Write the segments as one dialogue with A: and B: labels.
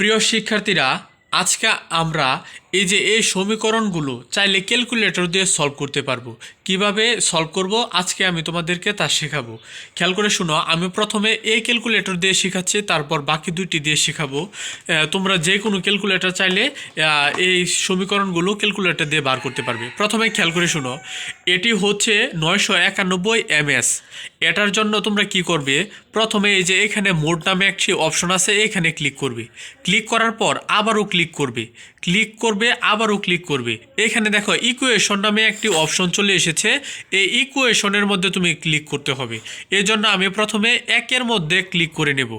A: প্রিয় শিক্ষার্থীরা আজকে আমরা এই যে এই সমীকরণগুলো চাইলে ক্যালকুলেটর দিয়ে সলভ করতে পারব। কীভাবে সলভ করব? আজকে আমি তোমাদেরকে তা শেখাবো। খেয়াল করে শুনো, আমি প্রথমে এই ক্যালকুলেটর দিয়ে শেখাচ্ছি, তারপর বাকি দুইটি দিয়ে শেখাবো। তোমরা যে কোনো ক্যালকুলেটর চাইলে এই সমীকরণগুলো ক্যালকুলেটর দিয়ে বার করতে পারবে। প্রথমে খেয়াল করে শুনো, এটি হচ্ছে নয়শো একানব্বই এমএস। এটার জন্য তোমরা কি করবে? প্রথমে এই যে এখানে মোড নামে একটি অপশন আছে, এখানে ক্লিক করবে। ক্লিক করার পর আবারও ক্লিক করবে। ক্লিক করবে আবারও ক্লিক করবে। এখানে দেখো ইকুয়েশন নামে একটি অপশন চলে এসেছে। এই ইকুয়েশনের মধ্যে তুমি ক্লিক করতে হবে। এই জন্য আমি প্রথমে একের মধ্যে ক্লিক করে নেব।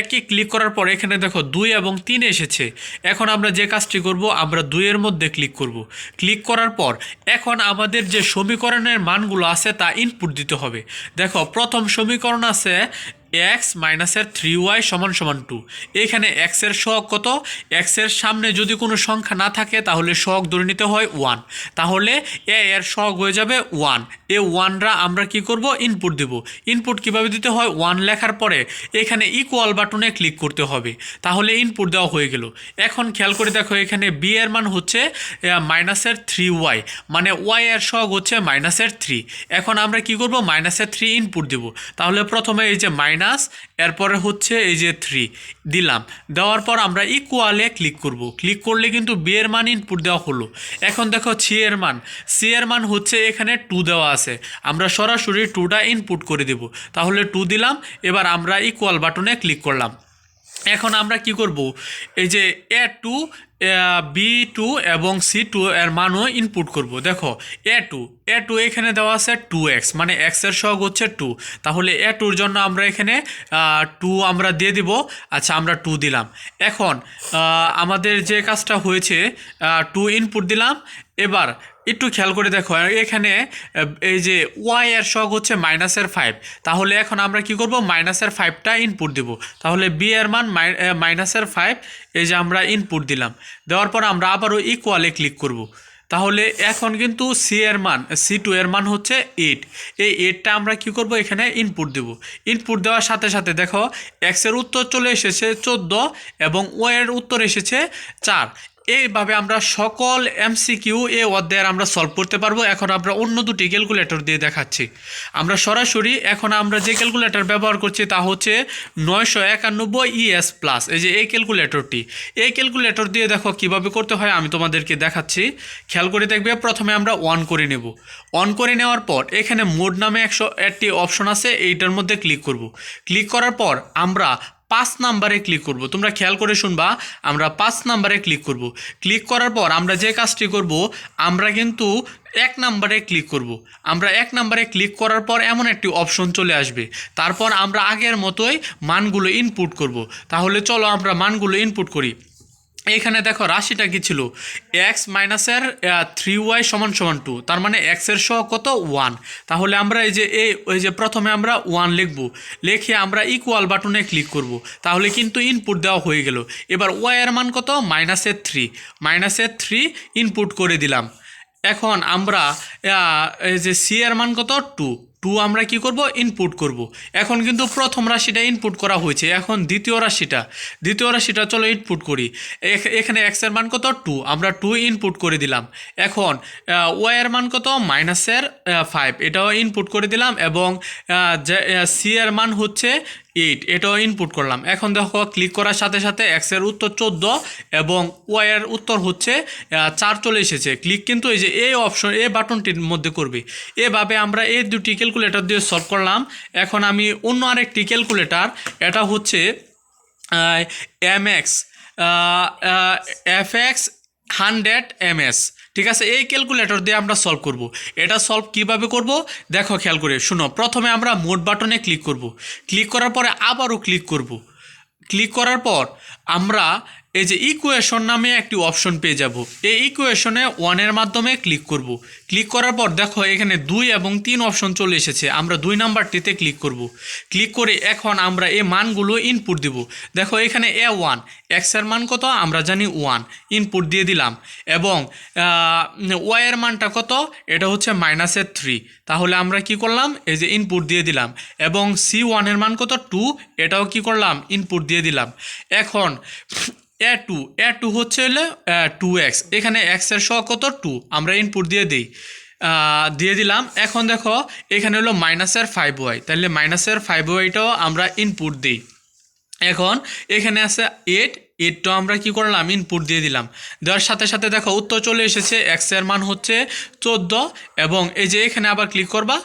A: একে ক্লিক করার পর এখানে দেখো, দুই এবং তিন এসেছে। এখন আমরা যে কাজটি করব, আমরা দুইয়ের মধ্যে ক্লিক করব। ক্লিক করার পর এখন আমাদের যে সমীকরণের মানগুলো আছে তা ইনপুট দিতে হবে। দেখো, প্রথম সমীকরণ আছে এক্স মাইনাসের থ্রি ওয়াই সমান সমান টু। এখানে এক্সের শখ কত? এক্সের সামনে যদি কোনো সংখ্যা না থাকে, তাহলে শখ ধরে নিতে হয় ওয়ান। তাহলে এ এর শখ হয়ে যাবে ওয়ান। এ ওয়ানরা আমরা কি করব? ইনপুট দেব। ইনপুট কীভাবে দিতে হয়? ওয়ান লেখার পরে এখানে ইকুয়াল বাটনে ক্লিক করতে হবে। তাহলে ইনপুট দেওয়া হয়ে গেল। এখন খেয়াল করে দেখো, এখানে বি এর মান হচ্ছে মাইনাসের থ্রি ওয়াই। মানে ওয়াই এর শখ হচ্ছে মাইনাসের থ্রি। এখন আমরা কি করব? মাইনাসের থ্রি ইনপুট দেব। তাহলে প্রথমে এই যে মাইনাস এরপরে হচ্ছে এই যে থ্রি দিলাম। দেওয়ার পর আমরা ইকুয়ালে ক্লিক করব। ক্লিক করলে কিন্তু বি এর মান ইনপুট দেওয়া হলো। এখন দেখো সি এর মান। সি এর মান হচ্ছে এখানে টু দেওয়া আছে। আমরা সরাসরি টুটা ইনপুট করে দেব। তাহলে টু দিলাম, এবার আমরা ইকুয়াল বাটনে ক্লিক করলাম। এখন আমরা কি করব? এই যে এ টু বি টু এবং সি টু এর মানও ইনপুট করব। দেখো এ টু এ টু এখানে দেওয়া আছে টু এক্স মানে এক্সের সহগ হচ্ছে টু তাহলে এ টুর জন্য আমরা এখানে টু আমরা দিয়ে দিব। আচ্ছা আমরা টু দিলাম। এখন আমাদের যে কাজটা হয়েছে টু ইনপুট দিলাম। এবার, একটু খেয়াল করে দেখো, এখানে এই যে ওয়াই এর শখ হচ্ছে মাইনাসের ফাইভ তাহলে এখন আমরা কি করব? মাইনাসের ফাইভটা ইনপুট দেব। তাহলে বি এর মান মাইনাসের ফাইভ এই যে আমরা ইনপুট দিলাম। দেওয়ার পর আমরা আবারও ইকুয়ালে ক্লিক করব। তাহলে এখন কিন্তু সি এর মান সি টু এর মান হচ্ছে এইট এই এইটটা আমরা কি করব? এখানে ইনপুট দেব। ইনপুট দেওয়ার সাথে সাথে দেখো এক্সের উত্তর চলে এসেছে চোদ্দ এবং ও এর উত্তর এসেছে চার। এইভাবে আমরা সকল এমসিকিউ এ অধ্যায়ের আমরা সলভ করতে পারব। এখন আমরা অন্য দুটি ক্যালকুলেটর দিয়ে দেখাচ্ছি। আমরা সরাসরি এখন আমরা যে ক্যালকুলেটর ব্যবহার করছি তা হচ্ছে নয়শো একানব্বই ইএস প্লাস এই যে এই ক্যালকুলেটরটি এই ক্যালকুলেটর দিয়ে দেখো কীভাবে করতে হয়, আমি তোমাদেরকে দেখাচ্ছি। খেয়াল করে দেখবে, প্রথমে আমরা অন করে নেব। অন করে নেওয়ার পর এখানে মোড নামে একশো, একটি অপশন আছে, এইটার মধ্যে ক্লিক করব। ক্লিক করার পর আমরা পাঁচ নাম্বারে ক্লিক করব। তোমরা খেয়াল করে শুনবা, আমরা পাঁচ নাম্বারে ক্লিক করব। ক্লিক করার পর আমরা যে কাজটি করব, আমরা কিন্তু এক নাম্বারে ক্লিক করব। আমরা এক নাম্বারে ক্লিক করার পর এমন একটি অপশন চলে আসবে। তারপর আমরা আগের মতোই মানগুলো ইনপুট করব। তাহলে চলো আমরা মানগুলো ইনপুট করি। এখানে দেখো, রাশিটা কি ছিল? এক্স মাইনাসের থ্রি ওয়াই সমান সমান টু তার মানে এক্সের সহ কত? ওয়ান তাহলে আমরা এই যে, এই ওই যে প্রথমে আমরা ওয়ান লিখব। লিখে আমরা ইকুয়াল বাটনে ক্লিক করব। তাহলে কিন্তু ইনপুট দেওয়া হয়ে গেল। এবার ওয়াই এর মান কত? মাইনাসের থ্রি মাইনাসের থ্রি ইনপুট করে দিলাম। এখন আমরা এই যে সি এর মান কত? টু টু আমরা কি করব? ইনপুট করব। এখন কিন্তু প্রথম রাশিটা ইনপুট করা হয়েছে। এখন দ্বিতীয় রাশিটা। দ্বিতীয় রাশিটা চলো ইনপুট করি। এখ- এখানে এক্সের মান কত? টু আমরা টু ইনপুট করে দিলাম। এখন ওয়াইয়ের মান কত? মাইনাসের ফাইভ এটাও ইনপুট করে দিলাম এবং সি এর মান হচ্ছে এইট এটাও ইনপুট করলাম। এখন দেখো ক্লিক করার সাথে সাথে এক্সের উত্তর চোদ্দ এবং ওয়াইয়ের উত্তর হচ্ছে চার চলে এসেছে। ক্লিক কিন্তু এই যে এই অপশন এই বাটনটির মধ্যে করবে। এভাবে আমরা এই দুটি ক্যালকুলেটর দিয়ে সলভ করলাম। এখন আমি অন্য আরেকটি ক্যালকুলেটার এটা হচ্ছে M X F X hundred M S ঠিক আছে? এই ক্যালকুলেটর দিয়ে আমরা সলভ করব। এটা সলভ কীভাবে করব? দেখো, খেয়াল করে। শুনো, প্রথমে আমরা মোট বাটনে ক্লিক করব। ক্লিক করার পরে আবারও ক্লিক করব। ক্লিক করার পর আমরা এই যে ইকুয়েশন নামে একটি অপশন পেয়ে যাব। এই ইকুয়েশনে ওয়ানের মাধ্যমে ক্লিক করব। ক্লিক করার পর দেখো এখানে দুই এবং তিন অপশন চলে এসেছে। আমরা দুই নাম্বারটিতে ক্লিক করব। ক্লিক করে এখন আমরা এই মানগুলো ইনপুট দিব। দেখো এখানে এ ওয়ান এক্সের মান কত? আমরা জানি ওয়ান ইনপুট দিয়ে দিলাম। এবং ওয়াইয়ের মানটা কত? এটা হচ্ছে মাইনাসের থ্রি তাহলে আমরা কি করলাম? এই যে ইনপুট দিয়ে দিলাম। এবং সি ওয়ানের মান কত? টু এটাও কি করলাম? ইনপুট দিয়ে দিলাম। এখন এ টু এ টু হচ্ছে হলে টু এক্স এখানে এক্সের সহ কত? টু আমরা ইনপুট দিয়ে দিই। দিয়ে দিলাম। এখন দেখো, এখানে হলো মাইনাসের ফাইভ ওয়াই তাহলে মাইনাসের ফাইভ ওয়াইটাও আমরা ইনপুট দিই। এখন এখানে আছে এইট এইটটা আমরা কি করলাম? ইনপুট দিয়ে দিলাম। দেওয়ার সাথে সাথে দেখো, উত্তর চলে এসেছে। এক্সের মান হচ্ছে চোদ্দ। এবং এই যে এখানে আবার ক্লিক করবা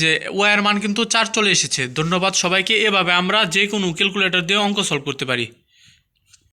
A: যে ওয়াই এর মান কিন্তু চার চলে এসেছে। ধন্যবাদ সবাইকে। এভাবে আমরা যে কোনো ক্যালকুলেটর দিয়ে অঙ্ক সলভ করতে পারি।